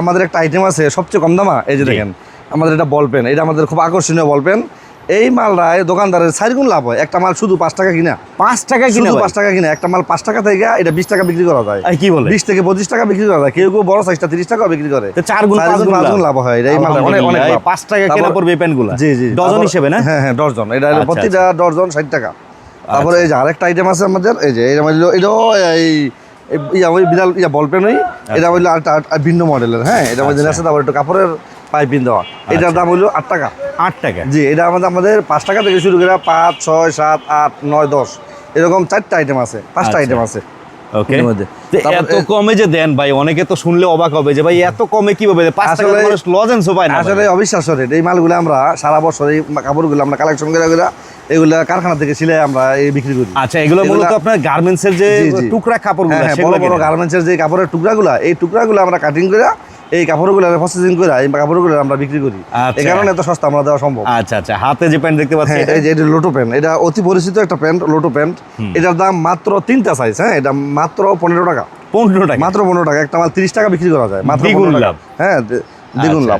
আমাদের একটা আইটেম আছে সবচেয়ে কম দামা এই যে দেখেন আমাদের এটা বল পেন এটা আমাদের খুব আকর্ষণীয় বল পেন। এই মালটায় দোকানদারের চার গুণ লাভ হয় একটা মাল শুধু পাঁচ টাকা কিনা। পাঁচ টাকা কিনে পাঁচ টাকা কিনা একটা মাল পাঁচ টাকা থেকে এটা বিশ টাকা বিক্রি করা যায়। কি বলে? বিশ থেকে পঁচিশ টাকা বিক্রি করা যায় কেউ কেউ বড় সাইজটা তিরিশ টাকা বিক্রি করে। চার গুণ পাঁচ গুণ, গুণ লাভ। হয় এই মালটা অনেক অনেক। পাঁচ টাকা কেনা পড়বে এই প্যান্টগুলো জি জি ডজন হিসেবে না? হ্যাঁ হ্যাঁ ডজন এটা আচ্ছা, প্রতিটা ডজন ষাট টাকা। তারপরে এই যে আরেকটা আইটেম আছে আমাদের এই যে এটা এটাও এই ইয়া ওই বিড়াল ইয়া বল পেন ওই এটা আরেকটা আর ভিন্ন মডেলের হ্যাঁ? এটা মধ্যে আছে তারপর একটু কাপড়ের পাইপিং দেওয়া। এটার দাম হলো আট টাকা। আট টাকা? জি এটা আমাদের আমাদের পাঁচ টাকা থেকে শুরু করে পাঁচ ছয় সাত আট নয় দশ। এরকম চারটা আইটেম আছে পাঁচটা আচ্ছা। আইটেম আছে। ওকে। এত কমে যে দেন ভাই অনেকে তো শুনলে অবাক হবে যে ভাই এত কমে কীভাবে? পাঁচ টাকা মানুষ লজেন্সও পায় না আসলে অবিশ্বাস্য রেট এই মালগুলো আমরা সারা বছর এই কাপড়গুলো আমরা কালেকশন করে এগুলা কারখানা থেকে সিলাই আমরা এই বিক্রি করি আচ্ছা এগুলো মূলত আপনার গার্মেন্টসের যে জি, জি। টুকরা কাপড়গুলো হ্যাঁ হ্যাঁ, বড় বড় কেনেন। গার্মেন্টসের যে কাপড়ের টুকরাগুলা এই টুকরাগুলো আমরা কাটিং করে এই কাপড়গুলো প্রসেসিং করে এই কাপড়গুলো আমরা বিক্রি করি আচ্ছা। এই কারণে এত সস্তা আমরা দেওয়া সম্ভব আচ্ছা আচ্ছা হাতে যে প্যান্ট দেখতে পাচ্ছি হ্যাঁ এই যে এটা লোটো প্যান্ট এটা অতি পরিচিত একটা প্যান্ট লোটো প্যান্ট এটার দাম মাত্র তিনটা সাইজ হ্যাঁ এটা মাত্র পনেরো টাকা পনেরো টাকা মাত্র পনেরো টাকা একটা মাল তিরিশ টাকা বিক্রি করা যায় মাত্র দ্বিগুণ 15 টাকা। লাভ। হ্যাঁ দ্বি- দ্বিগুণ আচ্ছা, লাভ